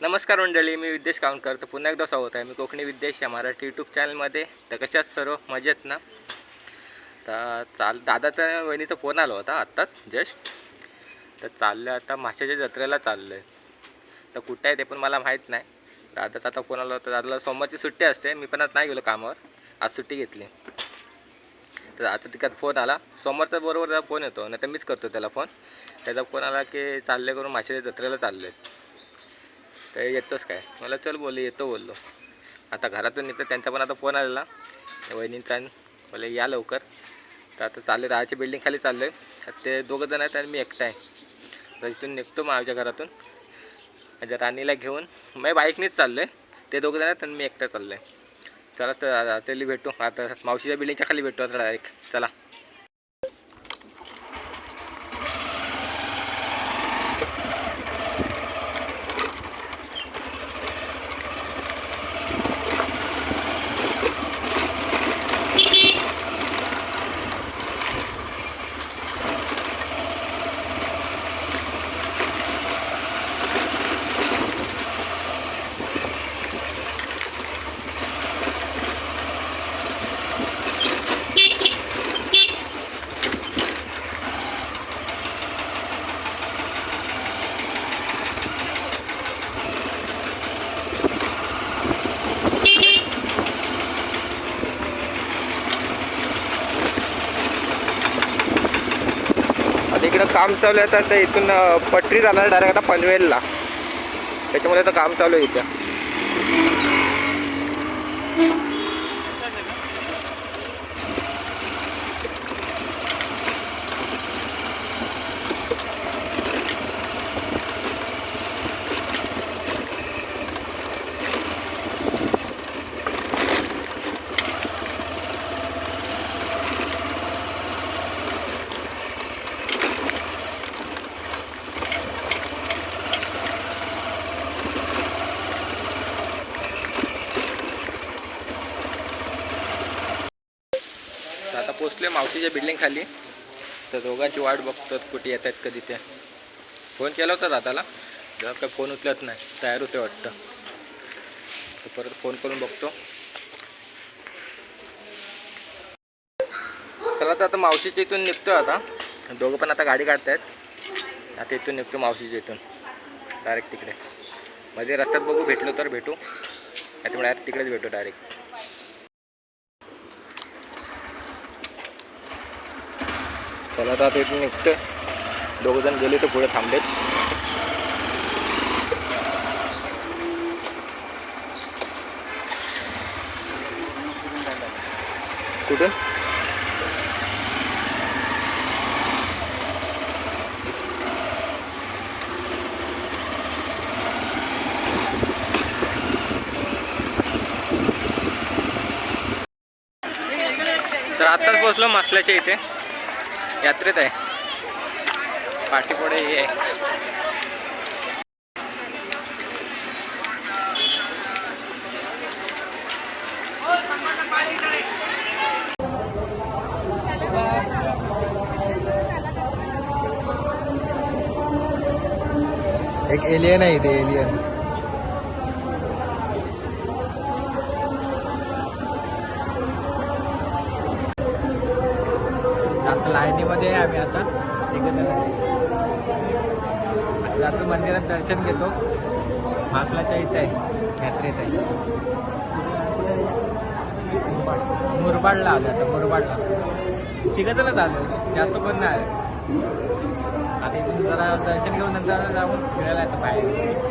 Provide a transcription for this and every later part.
नमस्कार मंडळी मी विद्येश कावणकर. तर पुन्हा एकदा स्वागत आहे. मी कोकणी विद्येश या मराठी यूट्यूब चॅनलमध्ये तर कशाच सर्व? मजेत ना? तर चाल दादाचा वहिनीचा फोन आला होता आत्ताच जस्ट. तर चाललं आता माशाच्या जत्रेला चाललं आहे तर कुठे आहे ते पण मला माहीत नाही. दादाचा आता फोन आला होता. दादाला सोमवारची सुट्टी असते. मी पण आज नाही गेलो कामावर. आज सुट्टी घेतली. तर आता तिच्यात फोन आला. सोमवारचा बरोबर त्याचा फोन येतो. नाही तर मीच करतो त्याला फोन त्याचा फोन आला की चालले करून माशाच्या जत्रेला चालले आहे तर येतोच काय? मला चल बोलले येतो बोललो. आता घरातून निघतं त्यांचा पण आता फोन आलेला. वहिनींचा बोले या लवकर. तर आता चालले राहायची बिल्डिंग खाली चाललं आहे ते दोघं जण आहेत आणि मी एकटा आहे. तर इथून निघतो माझ्या घरातून. माझ्या राणीला घेऊन. मी बाईकनीच चाललो आहे ते दोघं जण आहेत आणि मी एकटा चाललो आहे चला तर त्याला भेटू. आता मावशीच्या बिल्डिंगच्या खाली भेटू आता डायरेक्ट चला आता इकडं काम चालू आहे तर इथून पटरी जाणार डायरेक्ट आता पनवेलला. त्याच्यामुळे आता काम चालू आहे इथं तर आता पोचले मावशीच्या बिल्डिंग खाली. तर दोघांची वाट बघतो कुठे येत आहेत कधी ते. फोन केला होता दादाला. जर काय फोन उचलत नाही. तयार होते वाटतं. तर परत फोन करून बघतो. चला तर आता मावशीच्या इथून निघतो आता. दोघं पण आता गाडी काढतायत. आता इथून निघतो मावशीच्या इथून. डायरेक्ट तिकडे. मध्ये रस्त्यात बघू भेटलो तर भेटू. आता तर डायरेक्ट तिकडेच भेटू डायरेक्ट चला आता आता इथून निघतं दोघं जण गेले तर पुढे थांबलेत. कुठे? तर आत्ताच बसलो मासल्याच्या इथे. यात्रेत आहे. पाठीपुढे हे आहे. एक एलियन आहे ते एलियन लाईनीमध्ये आहे आम्ही आता. तिकडे जातो मंदिरात दर्शन घेतो. मासलाच्या इथे आहे यात्रेत आहे. मुरबाडला आलो आता मुरबाडला. तिघं आलो जास्त पण नाही आता इथून जरा दर्शन घेऊन नंतर जाऊन फिरायला येतं बाहेर.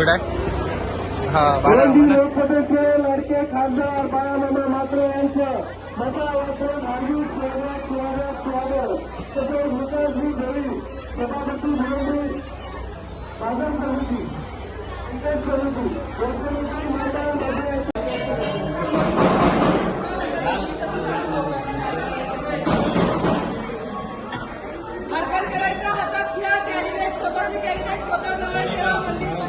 गुड आहे हा म्हणजे. लोकसभेचे लडके खासदार बाळासाहेब मात्रे यांचं मोठ्या वाचन हार्दिक स्वागत. हातात घ्या कॅरिबॅग स्वतःची कॅरिबॅग स्वतः जवळ ठेवा मंदिर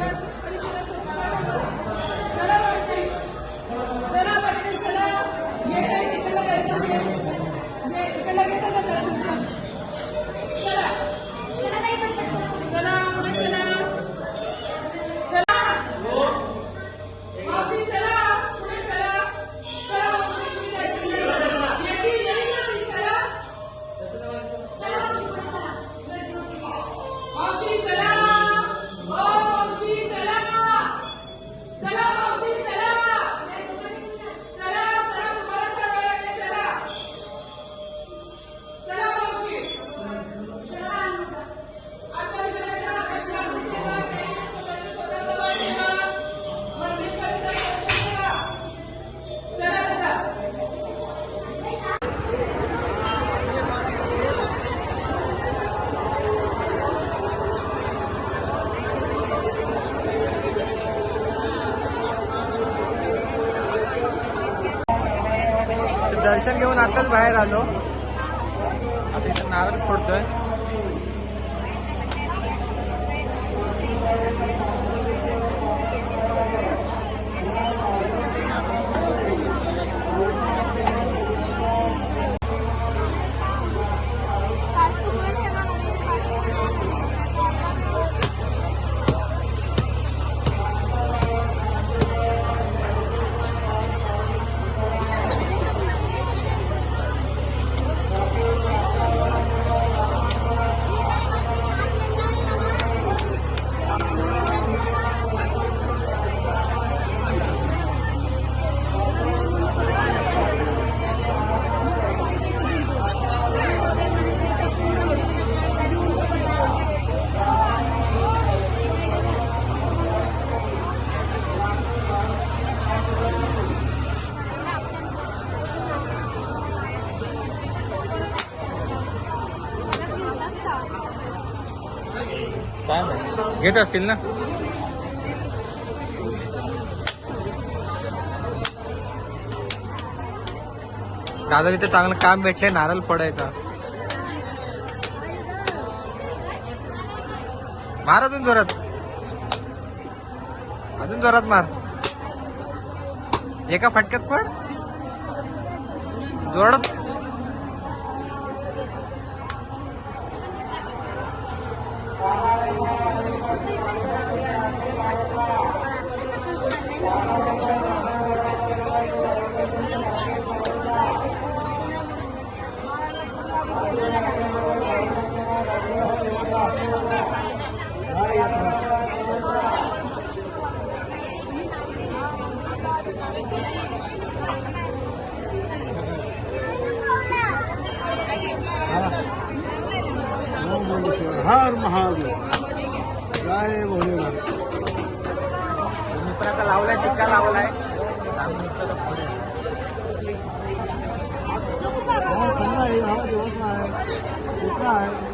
बाहेर आलो. आता इथं नारळ फोडतोय. घेत असतील ना? दादा तिथे चांगलं काम भेटले नारळ फोडायचा. मार अजून जोरात. अजून जोरात मार. एका फटक्यात पड जोडत 啊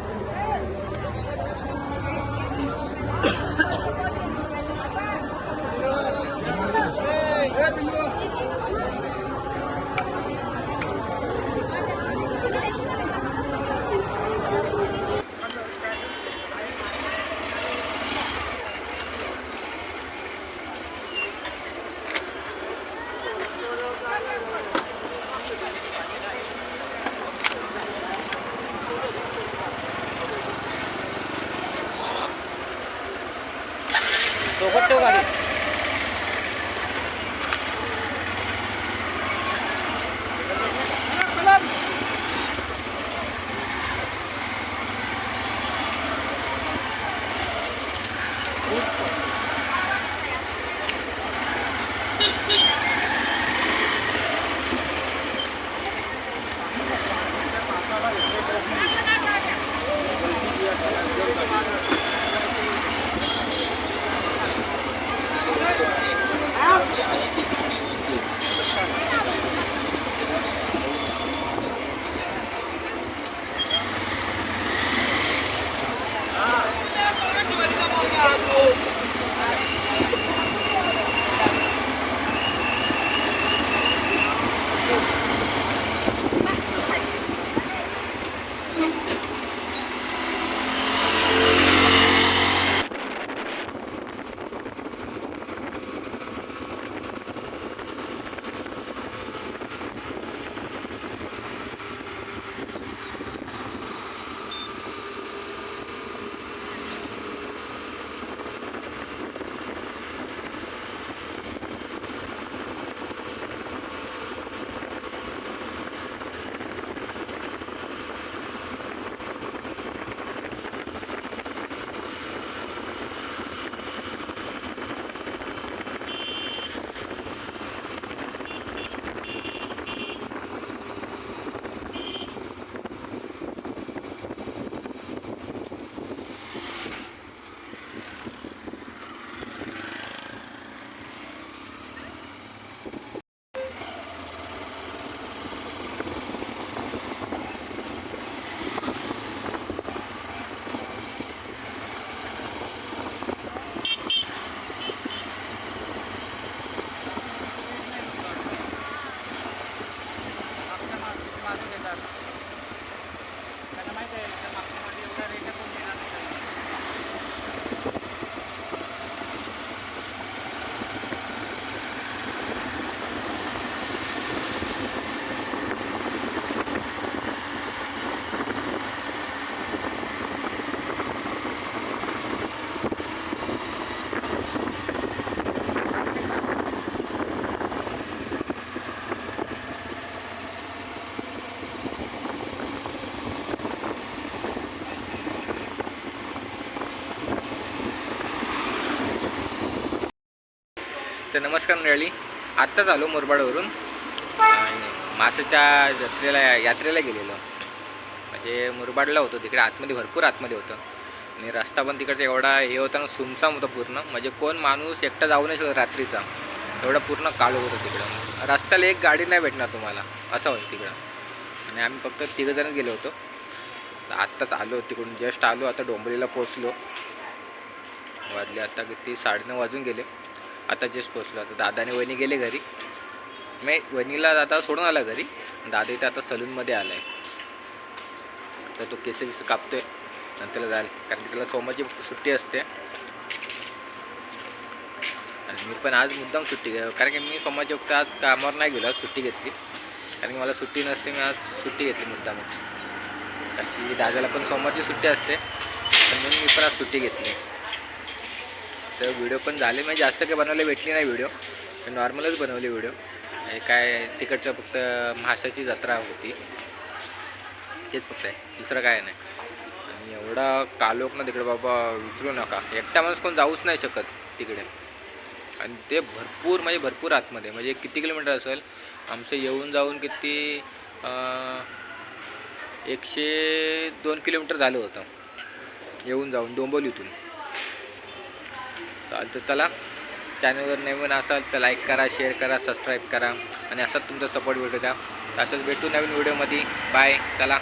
तर नमस्कार मंडळी. आत्ताच आलो मुरबाडवरून. आणि मासाच्या जत्रेला यात्रेला गेलेलो. म्हणजे मुरबाडला होतो तिकडे आतमध्ये भरपूर आतमध्ये होतं. आणि रस्ता पण तिकडचा एवढा हे होता ना सुमसाम होता पूर्ण. म्हणजे कोण माणूस एकटा जाऊ नाही शकत रात्रीचा. एवढा पूर्ण काळू होतं तिकडं. रस्त्याला एक गाडी नाही भेटणार तुम्हाला असं होतं तिकडं. आणि आम्ही फक्त तिघंजण गेलो होतो. आत्ताच आलो तिकडून जस्ट आलो. आता डोंबरीला पोचलो वाजले आता किती? साडेनऊ वाजून गेले. आता जस्ट पोचलो आता दादा आणि वहिनी गेले घरी. मी वहिनीला दादा सोडून आला घरी. दादा इथं आता सलूनमध्ये आला आहे. तर तो केस बिस आहे नंतर जाईल. कारण की त्याला सोमवारची फक्त सुट्टी असते. आणि मी पण आज मुद्दाम सुट्टी घ्या कारण की मी सोमवारची फक्त आज कामावर नाही गेलो आज सुट्टी घेतली. कारण की मला सुट्टी नसते मी आज सुट्टी घेतली मुद्दामच. कारण की दादाला पण सोमवारची सुट्टी असते. पण म्हणून मी पण आज सुट्टी घेतली. तर व्हिडिओ पण झाले. म्हणजे जास्त काही बनवायला भेटली नाही व्हिडिओ. नॉर्मलच बनवली व्हिडिओ. हे काय तिकडचं फक्त माशाची जत्रा होती. तेच फक्त आहे. दुसरं काय नाही. आणि एवढा कालोक ना तिकडे बाबा विचारू नका. एकटा माणूस कोण जाऊच नाही शकत तिकडे. आणि ते भरपूर म्हणजे भरपूर आतमध्ये. म्हणजे किती किलोमीटर असेल? आमचं येऊन जाऊन किती एकशे दोन किलोमीटर झालं होतं. येऊन जाऊन डोंबोलीतून. चालतं चला चॅनलवर नवीन असाल तर लाईक करा शेअर करा सबस्क्राईब करा आणि असाच तुमचा सपोर्ट भेटू द्या. तर असंच भेटू नवीन व्हिडिओमध्ये बाय चला.